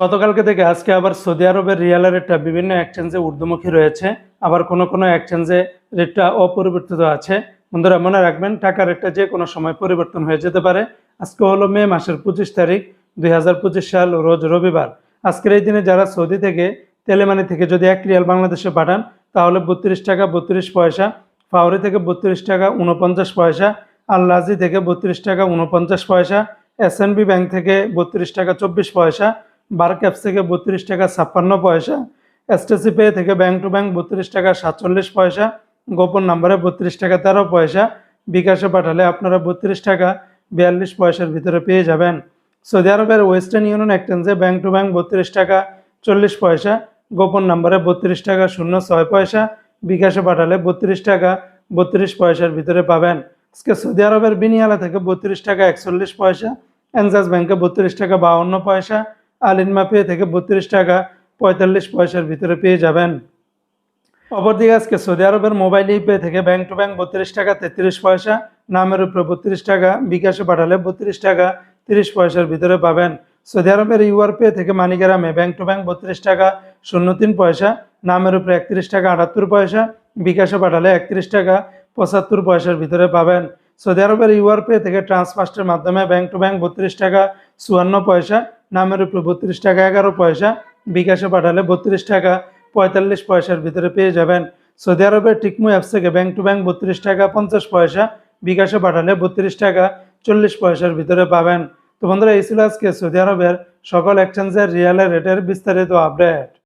গতকালকে থেকে আজকে আবার সৌদি আরবের রিয়ালের রেটটা বিভিন্ন এক্সচেঞ্জে ঊর্ধ্বমুখী রয়েছে। আবার কোনো কোনো এক্সচেঞ্জে রেটটা অপরিবর্তিত আছে। বন্ধুরা, মনে রাখবেন, টাকা রেটটা যে কোনো সময় পরিবর্তন হয়ে যেতে পারে। আজকে হলো মে মাসের পঁচিশ তারিখ, দুই হাজার পঁচিশ সাল, রোজ রবিবার। আজকের এই দিনে যারা সৌদি থেকে, তেলেমানি থেকে যদি এক রিয়াল বাংলাদেশে পাঠান, তাহলে বত্রিশ টাকা বত্রিশ পয়সা ফাউরি থেকে বত্রিশ টাকা উনপঞ্চাশ পয়সা আল্লাজি থেকে বত্রিশ টাকা উনপঞ্চাশ পয়সা এসএনবি ব্যাংক থেকে বত্রিশ টাকা চব্বিশ পয়সা বার ক্যাপস থেকে বত্রিশ টাকা ছাপ্পান্ন পয়সা এসটিসি পে থেকে ব্যাংক টু ব্যাংক বত্রিশ টাকা সাতচল্লিশ পয়সা, গোপন নাম্বারে বত্রিশ টাকা তেরো পয়সা, বিকাশে পাঠালে আপনারা বত্রিশ টাকা বিয়াল্লিশ পয়সার ভিতরে পেয়ে যাবেন। সৌদি আরবের ওয়েস্টার্ন ইউনিয়ন এক্সচেঞ্জে ব্যাংক টু ব্যাংক বত্রিশ টাকা চল্লিশ পয়সা, গোপন নাম্বারে বত্রিশ টাকা শূন্য ছয় পয়সা, বিকাশে পাঠালে বত্রিশ টাকা বত্রিশ পয়সার ভিতরে পাবেন। আজকে সৌদি আরবের বিনিয়ালা থেকে বত্রিশ টাকা একচল্লিশ পয়সা, এনজাস ব্যাংকে বত্রিশ টাকা বাউন্ন পয়সা আলিনমা পে থেকে বত্রিশ টাকা পঁয়তাল্লিশ পয়সার ভিতরে পেয়ে যাবেন। অপরদিকে আজকে সৌদি আরবের মোবাইল ইপে থেকে ব্যাংক টু ব্যাংক বত্রিশ টাকা তেত্রিশ পয়সা, নামের উপরে বত্রিশ টাকা, বিকাশে পাঠালে বত্রিশ টাকা তিরিশ পয়সার ভিতরে পাবেন। সৌদি আরবের ইউআর পে থেকে মানিগ্রামে ব্যাংক টু ব্যাংক বত্রিশ টাকা শূন্য তিন পয়সা, নামের উপরে একত্রিশ টাকা আটাত্তর পয়সা, বিকাশে পাঠালে একত্রিশ টাকা পঁচাত্তর পয়সার ভিতরে পাবেন। সৌদি আরবের ইউআর পে থেকে ট্রান্সফার্স্টের মাধ্যমে ব্যাংক টু ব্যাংক বত্রিশ টাকা চুয়ান্ন পয়সা নামের উপরে বত্রিশ টাকা এগারো পয়সা, বিকাশে পাঠালে বত্রিশ টাকা পঁয়তাল্লিশ পয়সার ভিতরে পেয়ে যাবেন। সৌদি আরবের টিকমু অ্যাপস থেকে ব্যাংক টু ব্যাংক বত্রিশ টাকা পঞ্চাশ পয়সা, বিকাশে পাঠালে বত্রিশ টাকা চল্লিশ পয়সার ভিতরে পাবেন। তো বন্ধুরা, এই ছিল আজকে সৌদি আরবের সকল এক্সচেঞ্জের রিয়ালের রেটের বিস্তারিত আপডেট